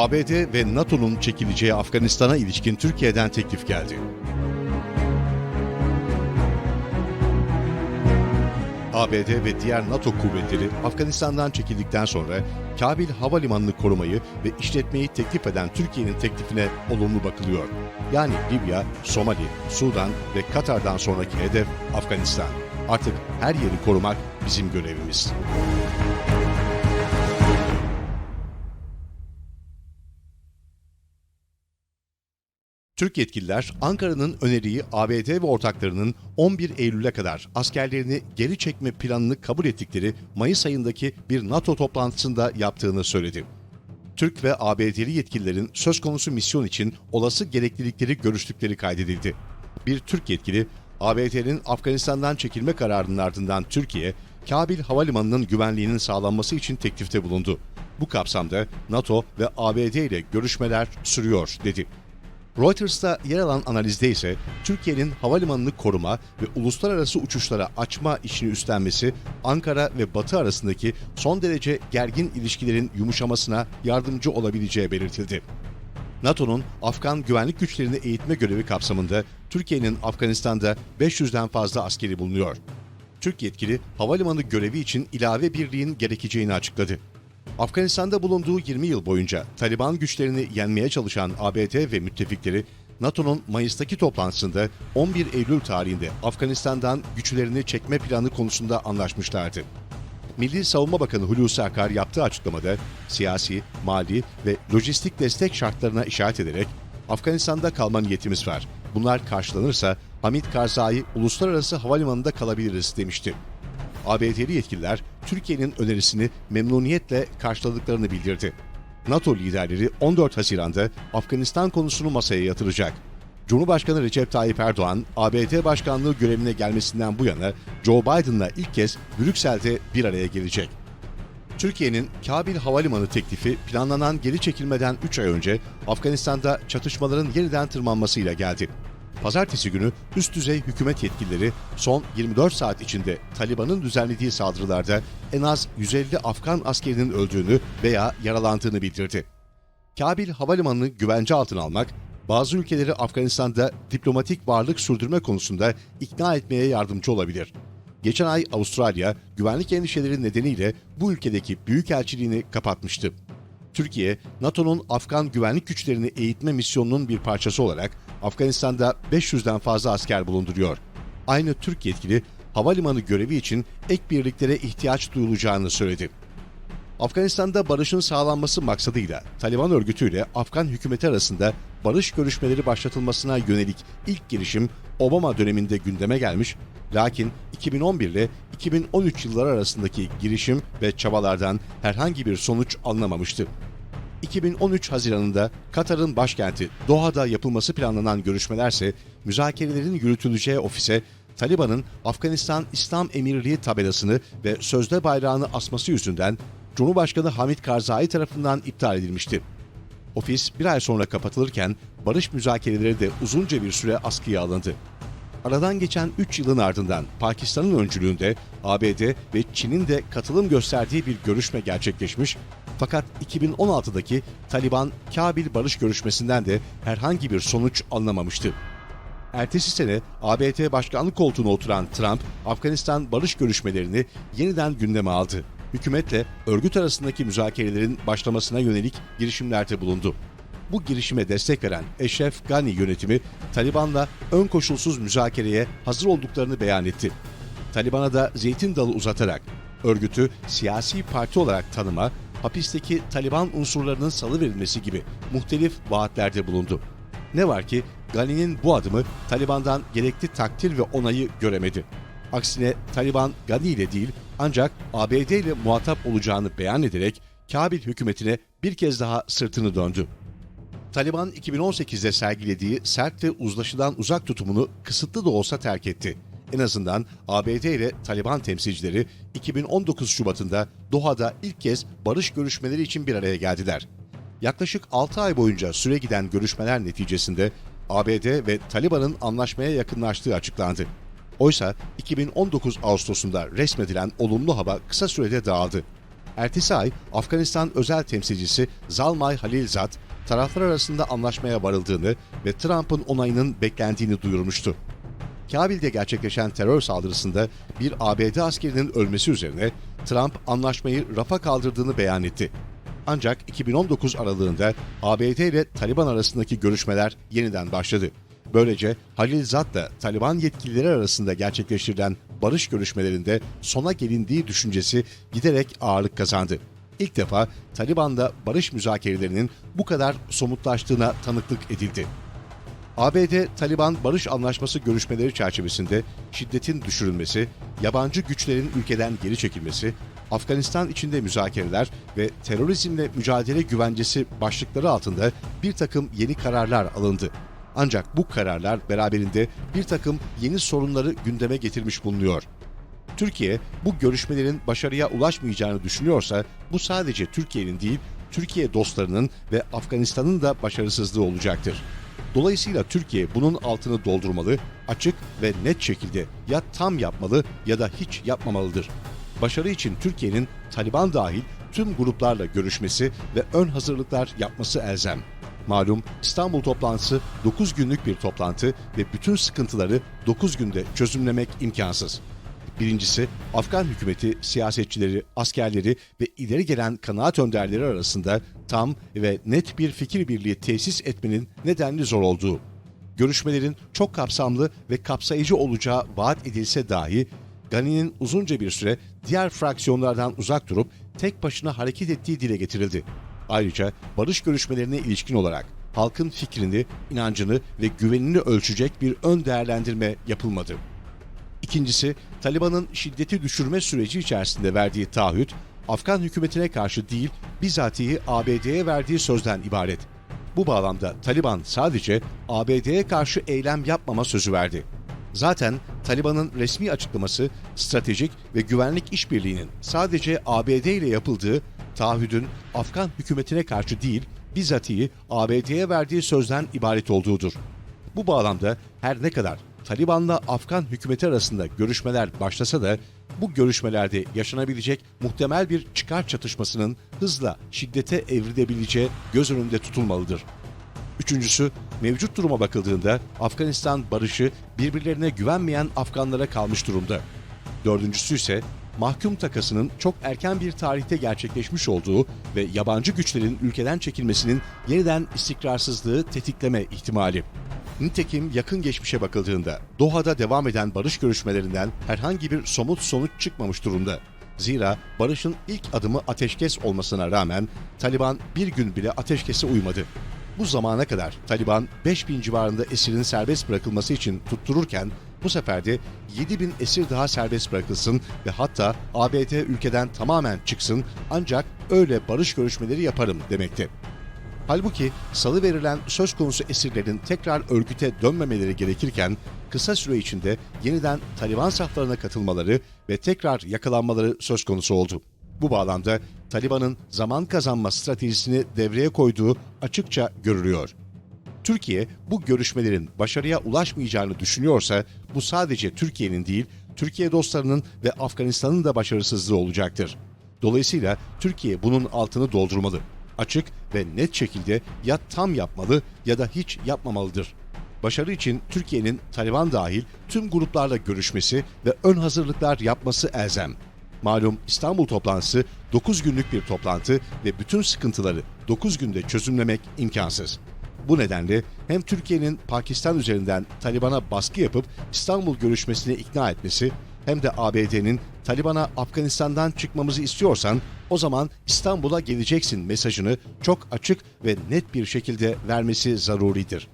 ABD ve NATO'nun çekileceği Afganistan'a ilişkin Türkiye'den teklif geldi. ABD ve diğer NATO kuvvetleri Afganistan'dan çekildikten sonra Kabil Havalimanı'nı korumayı ve işletmeyi teklif eden Türkiye'nin teklifine olumlu bakılıyor. Yani Libya, Somali, Sudan ve Katar'dan sonraki hedef Afganistan. Artık her yeri korumak bizim görevimiz. Türk yetkililer Ankara'nın öneriyi ABD ve ortaklarının 11 Eylül'e kadar askerlerini geri çekme planını kabul ettikleri Mayıs ayındaki bir NATO toplantısında yaptığını söyledi. Türk ve ABD'li yetkililerin söz konusu misyon için olası gereklilikleri görüştükleri kaydedildi. Bir Türk yetkili, ABD'nin Afganistan'dan çekilme kararının ardından Türkiye, Kabil Havalimanı'nın güvenliğinin sağlanması için teklifte bulundu. Bu kapsamda NATO ve ABD ile görüşmeler sürüyor dedi. Reuters'ta yer alan analizde ise Türkiye'nin havalimanını koruma ve uluslararası uçuşlara açma işini üstlenmesi Ankara ve Batı arasındaki son derece gergin ilişkilerin yumuşamasına yardımcı olabileceği belirtildi. NATO'nun Afgan güvenlik güçlerini eğitme görevi kapsamında Türkiye'nin Afganistan'da 500'den fazla askeri bulunuyor. Türk yetkili havalimanı görevi için ilave birliğin gerekeceğini açıkladı. Afganistan'da bulunduğu 20 yıl boyunca Taliban güçlerini yenmeye çalışan ABD ve müttefikleri NATO'nun Mayıs'taki toplantısında 11 Eylül tarihinde Afganistan'dan güçlerini çekme planı konusunda anlaşmışlardı. Milli Savunma Bakanı Hulusi Akar yaptığı açıklamada siyasi, mali ve lojistik destek şartlarına işaret ederek Afganistan'da kalma niyetimiz var. Bunlar karşılanırsa Hamid Karzai Uluslararası Havalimanı'nda kalabiliriz demişti. ABD'li yetkililer Türkiye'nin önerisini memnuniyetle karşıladıklarını bildirdi. NATO liderleri 14 Haziran'da Afganistan konusunu masaya yatıracak. Cumhurbaşkanı Recep Tayyip Erdoğan, ABD başkanlığı görevine gelmesinden bu yana Joe Biden'la ilk kez Brüksel'de bir araya gelecek. Türkiye'nin Kabil Havalimanı teklifi planlanan geri çekilmeden 3 ay önce Afganistan'da çatışmaların yeniden tırmanmasıyla geldi. Pazartesi günü üst düzey hükümet yetkilileri son 24 saat içinde Taliban'ın düzenlediği saldırılarda en az 150 Afgan askerinin öldüğünü veya yaralandığını bildirdi. Kabil Havalimanı'nı güvence altına almak, bazı ülkeleri Afganistan'da diplomatik varlık sürdürme konusunda ikna etmeye yardımcı olabilir. Geçen ay Avustralya, güvenlik endişeleri nedeniyle bu ülkedeki büyükelçiliğini kapatmıştı. Türkiye, NATO'nun Afgan güvenlik güçlerini eğitme misyonunun bir parçası olarak Afganistan'da 500'den fazla asker bulunduruyor. Aynı Türk yetkili havalimanı görevi için ek birliklere ihtiyaç duyulacağını söyledi. Afganistan'da barışın sağlanması maksadıyla Taliban örgütüyle Afgan hükümeti arasında barış görüşmeleri başlatılmasına yönelik ilk girişim Obama döneminde gündeme gelmiş, lakin 2011 ile 2013 yılları arasındaki girişim ve çabalardan herhangi bir sonuç alınamamıştı. 2013 Haziran'ında Katar'ın başkenti Doha'da yapılması planlanan görüşmelerse müzakerelerin yürütüleceği ofise Taliban'ın Afganistan İslam Emirliği tabelasını ve sözde bayrağını asması yüzünden Cumhurbaşkanı Hamid Karzai tarafından iptal edilmişti. Ofis bir ay sonra kapatılırken barış müzakereleri de uzunca bir süre askıya alındı. Aradan geçen 3 yılın ardından Pakistan'ın öncülüğünde ABD ve Çin'in de katılım gösterdiği bir görüşme gerçekleşmiş fakat 2016'daki Taliban Kabil barış görüşmesinden de herhangi bir sonuç alınamamıştı. Ertesi sene ABD başkanlık koltuğuna oturan Trump, Afganistan barış görüşmelerini yeniden gündeme aldı. Hükümetle örgüt arasındaki müzakerelerin başlamasına yönelik girişimlerde bulundu. Bu girişime destek veren Eşref Gani yönetimi Taliban'la ön koşulsuz müzakereye hazır olduklarını beyan etti. Taliban'a da zeytin dalı uzatarak örgütü siyasi parti olarak tanıma, hapisteki Taliban unsurlarının salıverilmesi gibi muhtelif vaatlerde bulundu. Ne var ki Gani'nin bu adımı Taliban'dan gerekli takdir ve onayı göremedi. Aksine Taliban Gani ile değil ancak ABD ile muhatap olacağını beyan ederek Kabil hükümetine bir kez daha sırtını döndü. Taliban 2018'de sergilediği sert ve uzlaşıdan uzak tutumunu kısıtlı da olsa terk etti. En azından ABD ile Taliban temsilcileri 2019 Şubat'ında Doha'da ilk kez barış görüşmeleri için bir araya geldiler. Yaklaşık 6 ay boyunca süre giden görüşmeler neticesinde ABD ve Taliban'ın anlaşmaya yakınlaştığı açıklandı. Oysa 2019 Ağustos'unda resmedilen olumlu hava kısa sürede dağıldı. Ertesi ay Afganistan özel temsilcisi Zalmay Halilzad, taraflar arasında anlaşmaya varıldığını ve Trump'ın onayının beklendiğini duyurmuştu. Kabil'de gerçekleşen terör saldırısında bir ABD askerinin ölmesi üzerine Trump anlaşmayı rafa kaldırdığını beyan etti. Ancak 2019 aralığında ABD ile Taliban arasındaki görüşmeler yeniden başladı. Böylece Halil Zad'la Taliban yetkilileri arasında gerçekleştirilen barış görüşmelerinde sona gelindiği düşüncesi giderek ağırlık kazandı. İlk defa Taliban'da barış müzakerelerinin bu kadar somutlaştığına tanıklık edildi. ABD-Taliban Barış Anlaşması görüşmeleri çerçevesinde şiddetin düşürülmesi, yabancı güçlerin ülkeden geri çekilmesi, Afganistan içinde müzakereler ve terörizmle mücadele güvencesi başlıkları altında bir takım yeni kararlar alındı. Ancak bu kararlar beraberinde bir takım yeni sorunları gündeme getirmiş bulunuyor. Türkiye bu görüşmelerin başarıya ulaşmayacağını düşünüyorsa bu sadece Türkiye'nin değil, Türkiye dostlarının ve Afganistan'ın da başarısızlığı olacaktır. Dolayısıyla Türkiye bunun altını doldurmalı, açık ve net şekilde ya tam yapmalı ya da hiç yapmamalıdır. Başarı için Türkiye'nin Taliban dahil tüm gruplarla görüşmesi ve ön hazırlıklar yapması elzem. Malum İstanbul toplantısı 9 günlük bir toplantı ve bütün sıkıntıları 9 günde çözümlemek imkansız. Birincisi, Afgan hükümeti, siyasetçileri, askerleri ve ileri gelen kanaat önderleri arasında tam ve net bir fikir birliği tesis etmenin nedenli zor olduğu. Görüşmelerin çok kapsamlı ve kapsayıcı olacağı vaat edilse dahi, Gani'nin uzunca bir süre diğer fraksiyonlardan uzak durup tek başına hareket ettiği dile getirildi. Ayrıca barış görüşmelerine ilişkin olarak halkın fikrini, inancını ve güvenini ölçecek bir ön değerlendirme yapılmadı. İkincisi, Taliban'ın şiddeti düşürme süreci içerisinde verdiği taahhüt, Afgan hükümetine karşı değil, bizatihi ABD'ye verdiği sözden ibaret. Bu bağlamda Taliban sadece ABD'ye karşı eylem yapmama sözü verdi. Zaten Taliban'ın resmi açıklaması stratejik ve güvenlik işbirliğinin sadece ABD ile yapıldığı taahhüdün Afgan hükümetine karşı değil, bizatihi ABD'ye verdiği sözden ibaret olduğudur. Bu bağlamda her ne kadar Taliban'la Afgan hükümeti arasında görüşmeler başlasa da bu görüşmelerde yaşanabilecek muhtemel bir çıkar çatışmasının hızla şiddete evrilebileceği göz önünde tutulmalıdır. Üçüncüsü, mevcut duruma bakıldığında Afganistan barışı birbirlerine güvenmeyen Afganlara kalmış durumda. Dördüncüsü ise mahkum takasının çok erken bir tarihte gerçekleşmiş olduğu ve yabancı güçlerin ülkeden çekilmesinin yeniden istikrarsızlığı tetikleme ihtimali. Nitekim yakın geçmişe bakıldığında Doha'da devam eden barış görüşmelerinden herhangi bir somut sonuç çıkmamış durumda. Zira barışın ilk adımı ateşkes olmasına rağmen Taliban bir gün bile ateşkese uymadı. Bu zamana kadar Taliban 5000 civarında esirin serbest bırakılması için tuttururken bu sefer de 7000 esir daha serbest bırakılsın ve hatta ABD ülkeden tamamen çıksın ancak öyle barış görüşmeleri yaparım demekte. Halbuki salı verilen söz konusu esirlerin tekrar örgüte dönmemeleri gerekirken kısa süre içinde yeniden Taliban saflarına katılmaları ve tekrar yakalanmaları söz konusu oldu. Bu bağlamda Taliban'ın zaman kazanma stratejisini devreye koyduğu açıkça görülüyor. Türkiye bu görüşmelerin başarıya ulaşmayacağını düşünüyorsa bu sadece Türkiye'nin değil, Türkiye dostlarının ve Afganistan'ın da başarısızlığı olacaktır. Dolayısıyla Türkiye bunun altını doldurmalı. Açık ve net şekilde ya tam yapmalı ya da hiç yapmamalıdır. Başarı için Türkiye'nin Taliban dahil tüm gruplarla görüşmesi ve ön hazırlıklar yapması elzem. Malum İstanbul toplantısı 9 günlük bir toplantı ve bütün sıkıntıları 9 günde çözümlemek imkansız. Bu nedenle hem Türkiye'nin Pakistan üzerinden Taliban'a baskı yapıp İstanbul görüşmesine ikna etmesi hem de ABD'nin Taliban'a Afganistan'dan çıkmamızı istiyorsan o zaman İstanbul'a geleceksin mesajını çok açık ve net bir şekilde vermesi zaruridir.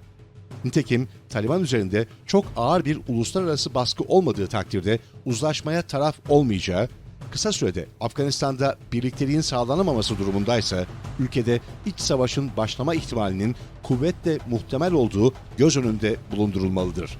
Nitekim Taliban üzerinde çok ağır bir uluslararası baskı olmadığı takdirde uzlaşmaya taraf olmayacağı, kısa sürede Afganistan'da birlikteliğin sağlanamaması durumundaysa ülkede iç savaşın başlama ihtimalinin kuvvetle muhtemel olduğu göz önünde bulundurulmalıdır.